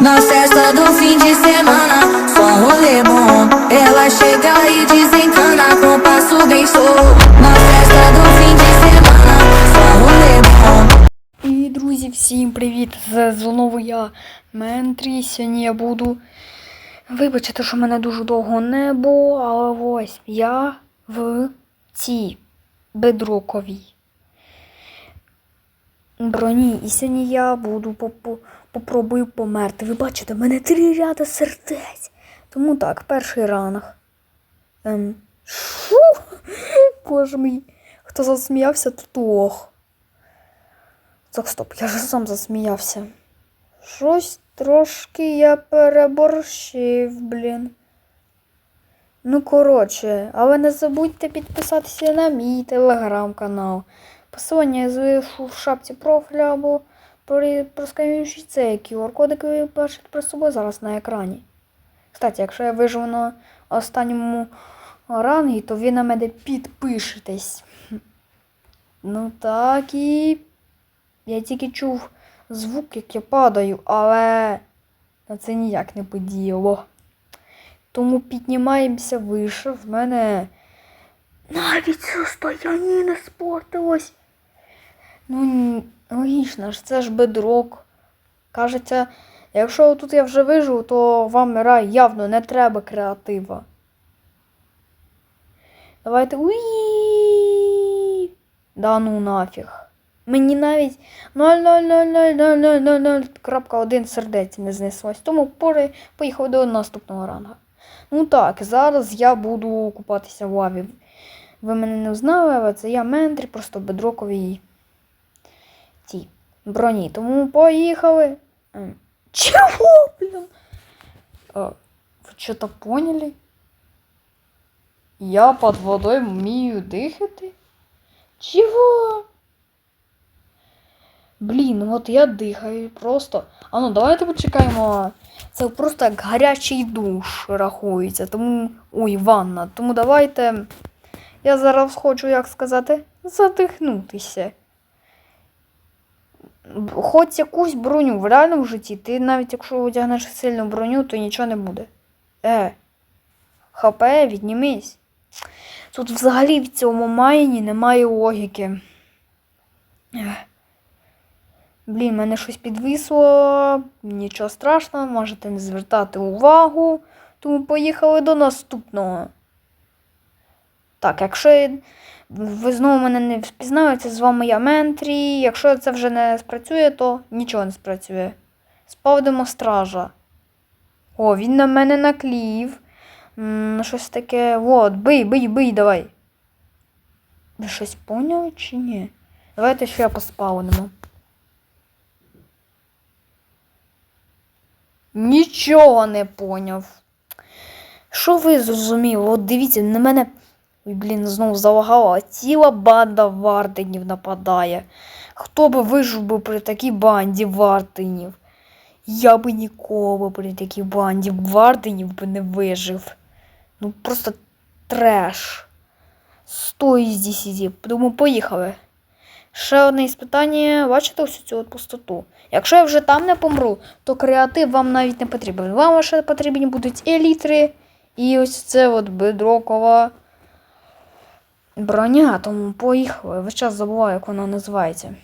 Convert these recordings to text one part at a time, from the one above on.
Na festa do fim de semana, só rolê bom. Ela chega e desencana com passo bem solto. Na festa do fim de semana, só rolê bom. І друзі, всім привіт! Це знову я Ментрі. Сьогодні я буду. Вибачте, що мене дуже довго не було, але ось я в цій бедроковій броні. І сьогодні я буду попо- попробую померти. Ви бачите, в мене три ряда сердець. Тому так, перший ранг. Ем. Шу! Боже мій. Хто засміявся, тут ох. Так, стоп, я ж сам засміявся. Щось трошки я переборщив, блін. Ну, коротше, але не забудьте підписатися на мій телеграм-канал. Посилання я залишу в шапці профіля або при- цей QR-код, який ви бачите при собою зараз на екрані. Кстати, якщо я виживу на останньому рангі, то ви на мене підпишетесь. Ну так і. Я тільки чув звук, як я падаю, але на це ніяк не подіяло. Тому піднімаємося вище. В мене навіть состояння не спортилось. Ну, логічно ж, це ж бедрок. Кажеться, якщо тут я вже виживу, то вам рай явно не треба креатива. Давайте. Уї! Да ну нафіг. Мені навіть 0,0000000.1 сердець не знеслось. Тому пори поїхав до наступного ранга. Ну так, зараз я буду купатися в лаві. Ви мене не знали, але це я ментрі, просто бедроковій цій броні. Тому поїхали. Ем, Чого, блін? А, ви що-то поняли? Я під водою вмію дихати? Чого? Блін, от я дихаю просто. А ну давайте почекаємо. Це просто як гарячий душ рахується. Тому. Ой, ванна. Тому давайте. Я зараз хочу, як сказати, задихнутися. Хоч якусь броню в реальному житті, ти навіть якщо одягнеш сильну броню, то нічого не буде. Е. ХП, віднімись. Тут взагалі в цьому майні немає логіки. Ех. Блін, мене щось підвисло. Нічого страшного, можете не звертати увагу. Тому поїхали до наступного. Так, якщо ви знову мене не впізнали, це з вами я Ментрі. Якщо це вже не спрацює, то нічого не спрацює. Спавдимо стража. О, він на мене наклів. М, щось таке. От, бий, бий, бий, давай. Ви щось поняли чи ні? Давайте ще поспавнимо. Нічого не поняв. Що ви зрозуміли? От дивіться, на мене. Ой, блін, знову залагала. Ціла банда варденів нападає. Хто би вижив би при такій банді варденів? Я би ніколи при такій банді варденів би не вижив. Ну просто треш. Сто із 10. Тому поїхали. Ще одне іспитання. Бачите ось цю пустоту. Якщо я вже там не помру, то креатив вам навіть не потрібен. Вам лише потрібні будуть елітри і ось це от бедрокова броня. Тому поїхали. Весь час забуваю, як вона називається.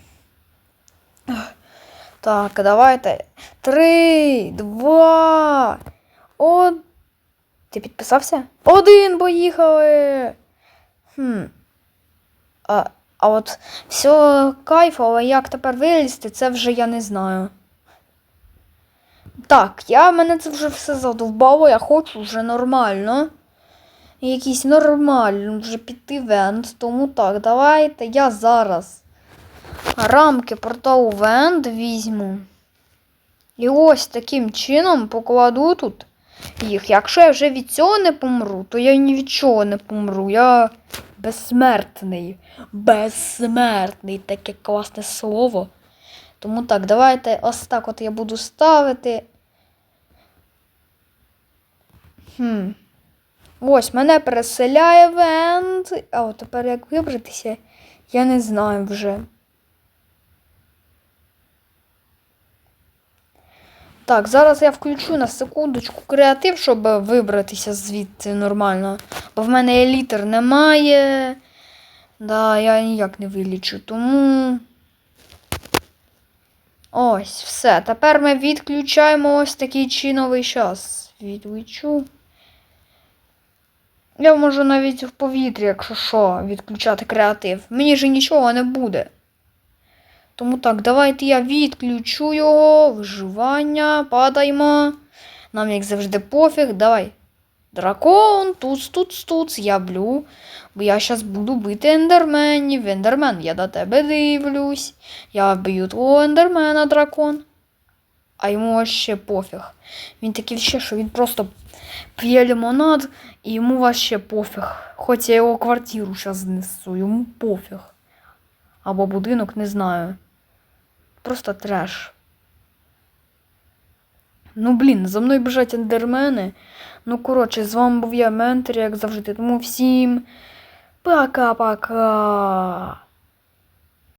Так, давайте. Три, два. Од... Ти підписався? Один поїхали. Хм. А, а от все кайф, але як тепер вилізти, це вже я не знаю. Так, я мене це вже все задовбало, я хочу вже нормально. Якийсь нормальний вже піти вент. Тому так, давайте я зараз рамки порталу вент візьму. І ось таким чином покладу тут їх. Якщо я вже від цього не помру, то я ні від чого не помру. Я безсмертний. Безсмертний. Таке класне слово. Тому так, давайте ось так от я буду ставити. Хм. Ось мене переселяє вент. А от тепер як вибратися, я не знаю вже. Так, зараз я включу на секундочку креатив, щоб вибратися звідти нормально. Бо в мене елітер немає. Да, я ніяк не вилічу, тому. Ось, все. Тепер ми відключаємо ось такий чиновий час. Відключу. Я можу навіть в повітрі, якщо що, відключати креатив. Мені ж нічого не буде. Тому так, давайте я відключу його. Виживання, падаймо. Нам, як завжди, пофіг. Давай. Дракон, туц, туц, туц, я блю. Бо я зараз буду бити ендерменів. Ендермен, я до тебе дивлюсь. Я б'ю твого ендермена, дракон. А йому ще пофіг. Він такий ще, що він просто п'є лимонад, і йому вообще пофіг. Хоч я його квартиру зараз знесу, йому пофіг. Або будинок, не знаю. Просто треш. Ну, блін, за мною біжать ендермени. Ну, коротше, з вами був я Ментор, як завжди. Тому всім пока-пока.